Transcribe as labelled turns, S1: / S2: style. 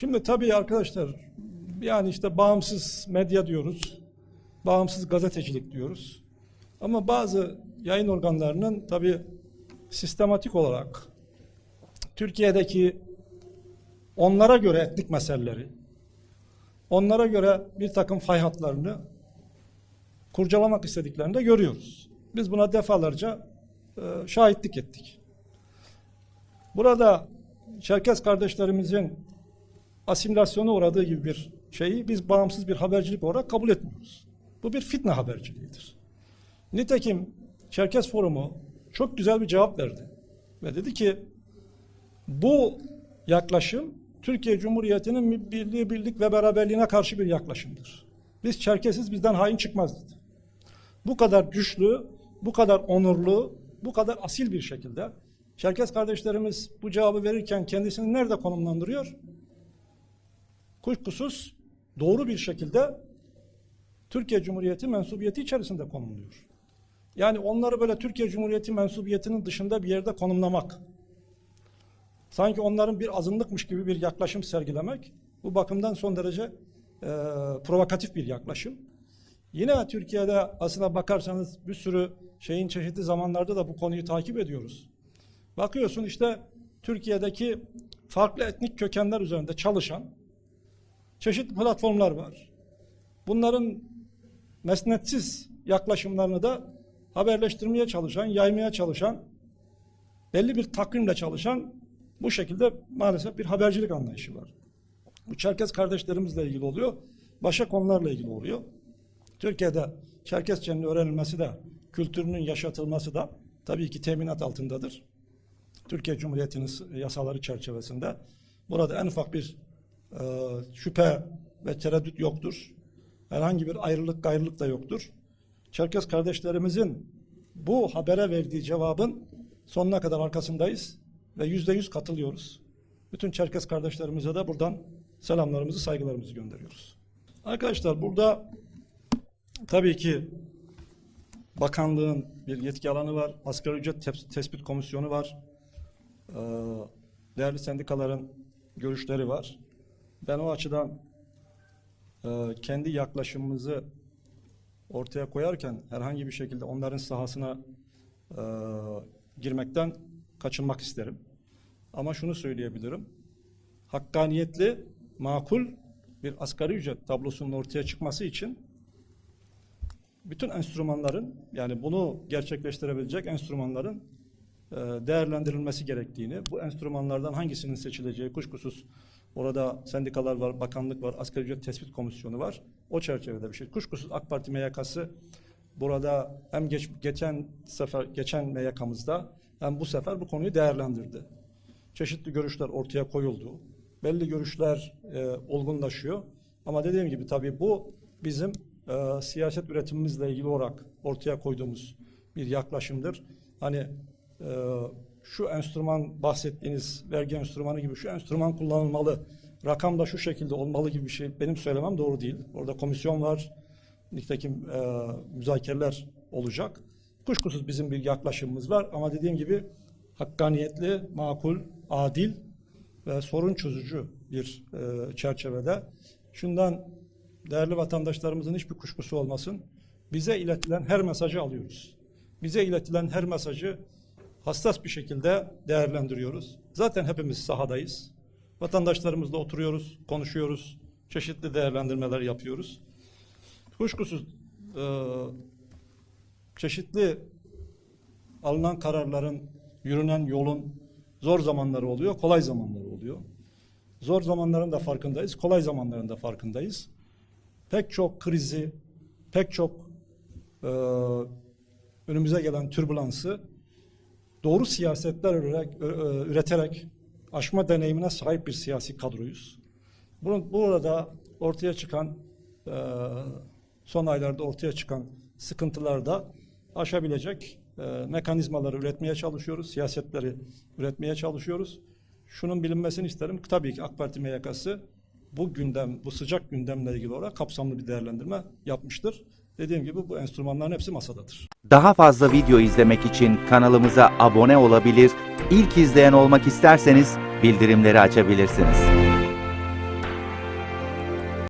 S1: Şimdi tabii arkadaşlar yani işte bağımsız medya diyoruz. Bağımsız gazetecilik diyoruz. Ama bazı yayın organlarının tabii sistematik olarak Türkiye'deki onlara göre etnik meseleleri, onlara göre bir takım fay hatlarını kurcalamak istediklerini de görüyoruz. Biz buna defalarca e, şahitlik ettik. Burada Çerkes kardeşlerimizin asimilasyona uğradığı gibi bir şeyi biz bağımsız bir habercilik olarak kabul etmiyoruz. Bu bir fitne haberciliğidir. Nitekim Çerkes Forumu çok güzel bir cevap verdi. Ve dedi ki bu yaklaşım Türkiye Cumhuriyeti'nin birliği, birlik ve beraberliğine karşı bir yaklaşımdır. Biz Çerkesiz bizden hain çıkmaz dedi. Bu kadar güçlü, bu kadar onurlu, bu kadar asil bir şekilde Çerkes kardeşlerimiz bu cevabı verirken kendisini nerede konumlandırıyor? Kuşkusuz doğru bir şekilde Türkiye Cumhuriyeti mensubiyeti içerisinde konumluyor. Yani onları böyle Türkiye Cumhuriyeti mensubiyetinin dışında bir yerde konumlamak, sanki onların bir azınlıkmış gibi bir yaklaşım sergilemek, bu bakımdan son derece e, provokatif bir yaklaşım. Yine Türkiye'de aslına bakarsanız bir sürü şeyin çeşitli zamanlarda da bu konuyu takip ediyoruz. Bakıyorsun işte Türkiye'deki farklı etnik kökenler üzerinde çalışan çeşitli platformlar var. Bunların mesnetsiz yaklaşımlarını da haberleştirmeye çalışan, yaymaya çalışan, belli bir takvimle çalışan bu şekilde maalesef bir habercilik anlayışı var. Bu Çerkez kardeşlerimizle ilgili oluyor, başka konularla ilgili oluyor. Türkiye'de Çerkezcenin öğrenilmesi de, kültürünün yaşatılması da tabii ki teminat altındadır. Türkiye Cumhuriyeti'nin yasaları çerçevesinde burada en ufak bir e, şüphe ve tereddüt yoktur. Herhangi bir ayrılık gayrılık da yoktur. Çerkez kardeşlerimizin bu habere verdiği cevabın sonuna kadar arkasındayız ve yüzde yüz katılıyoruz. Bütün Çerkez kardeşlerimize de buradan selamlarımızı, saygılarımızı gönderiyoruz. Arkadaşlar burada tabii ki bakanlığın bir yetki alanı var, asgari ücret tes- tespit komisyonu var, Ee, değerli sendikaların görüşleri var. Ben o açıdan e, kendi yaklaşımımızı ortaya koyarken herhangi bir şekilde onların sahasına e, girmekten kaçınmak isterim. Ama şunu söyleyebilirim. Hakkaniyetli, makul bir asgari ücret tablosunun ortaya çıkması için bütün enstrümanların yani bunu gerçekleştirebilecek enstrümanların e, değerlendirilmesi gerektiğini, bu enstrümanlardan hangisinin seçileceği kuşkusuz orada sendikalar var, bakanlık var, asgari ücret tespit komisyonu var. O çerçevede bir şey. Kuşkusuz AK Parti MYK'sı burada hem geç, geçen sefer geçen MYK'mızda hem bu sefer bu konuyu değerlendirdi. Çeşitli görüşler ortaya koyuldu. Belli görüşler e, olgunlaşıyor. Ama dediğim gibi tabii bu bizim e, siyaset üretimimizle ilgili olarak ortaya koyduğumuz bir yaklaşımdır. Hani e, şu enstrüman bahsettiğiniz vergi enstrümanı gibi şu enstrüman kullanılmalı, rakam da şu şekilde olmalı gibi bir şey benim söylemem doğru değil. Orada komisyon var, nitekim e, müzakereler olacak. Kuşkusuz bizim bir yaklaşımımız var ama dediğim gibi hakkaniyetli, makul, adil ve sorun çözücü bir e, çerçevede. Şundan değerli vatandaşlarımızın hiçbir kuşkusu olmasın. Bize iletilen her mesajı alıyoruz. Bize iletilen her mesajı hassas bir şekilde değerlendiriyoruz. Zaten hepimiz sahadayız. Vatandaşlarımızla oturuyoruz, konuşuyoruz, çeşitli değerlendirmeler yapıyoruz. Kuşkusuz e, çeşitli alınan kararların, yürünen yolun zor zamanları oluyor, kolay zamanları oluyor. Zor zamanların da farkındayız, kolay zamanların da farkındayız. Pek çok krizi, pek çok e, önümüze gelen türbulansı doğru siyasetler üreterek, aşma deneyimine sahip bir siyasi kadroyuz. Bunun, burada ortaya çıkan e, son aylarda ortaya çıkan sıkıntılar da aşabilecek e, mekanizmaları üretmeye çalışıyoruz, siyasetleri üretmeye çalışıyoruz. Şunun bilinmesini isterim. Tabii ki AK Parti MYK'sı bu gündem, bu sıcak gündemle ilgili olarak kapsamlı bir değerlendirme yapmıştır. Dediğim gibi bu enstrümanların hepsi masadadır.
S2: Daha fazla video izlemek için kanalımıza abone olabilir, ilk izleyen olmak isterseniz bildirimleri açabilirsiniz.